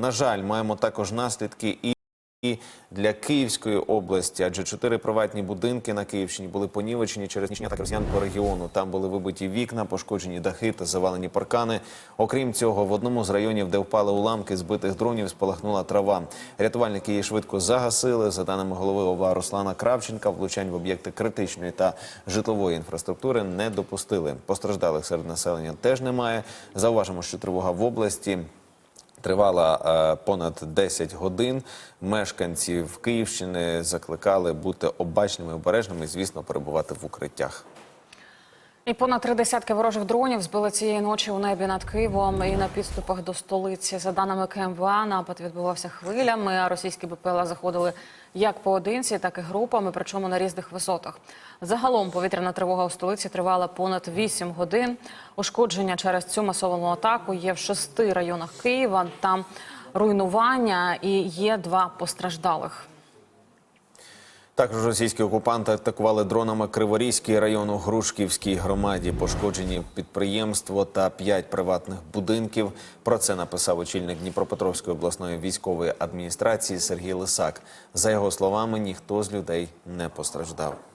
На жаль, маємо також наслідки і для Київської області, адже чотири приватні будинки на Київщині були понівечені через нічні атаки росіян по регіону. Там були вибиті вікна, пошкоджені дахи та завалені паркани. Окрім цього, в одному з районів, де впали уламки збитих дронів, спалахнула трава. Рятувальники її швидко загасили. За даними голови ОВА Руслана Кравченка, влучань в об'єкти критичної та житлової інфраструктури не допустили. Постраждалих серед населення теж немає. Зауважимо, що тривога в області. Тривала е, понад 10 годин. Мешканців Київщини закликали бути обачними, обережними, і, звісно, перебувати в укриттях. І понад три десятки ворожих дронів збили цієї ночі у небі над Києвом і на підступах до столиці. За даними КМВА, напад відбувався хвилями. А російські БПЛА заходили як поодинці, так і групами, причому на різних висотах. Загалом повітряна тривога у столиці тривала понад 8 годин. Ушкодження через цю масовану атаку є в шести районах Києва. Там руйнування і є два постраждалих. Також російські окупанти атакували дронами Криворізький район у Грушківській громаді. Пошкоджені підприємство та п'ять приватних будинків. Про це написав очільник Дніпропетровської обласної військової адміністрації Сергій Лисак. За його словами, ніхто з людей не постраждав.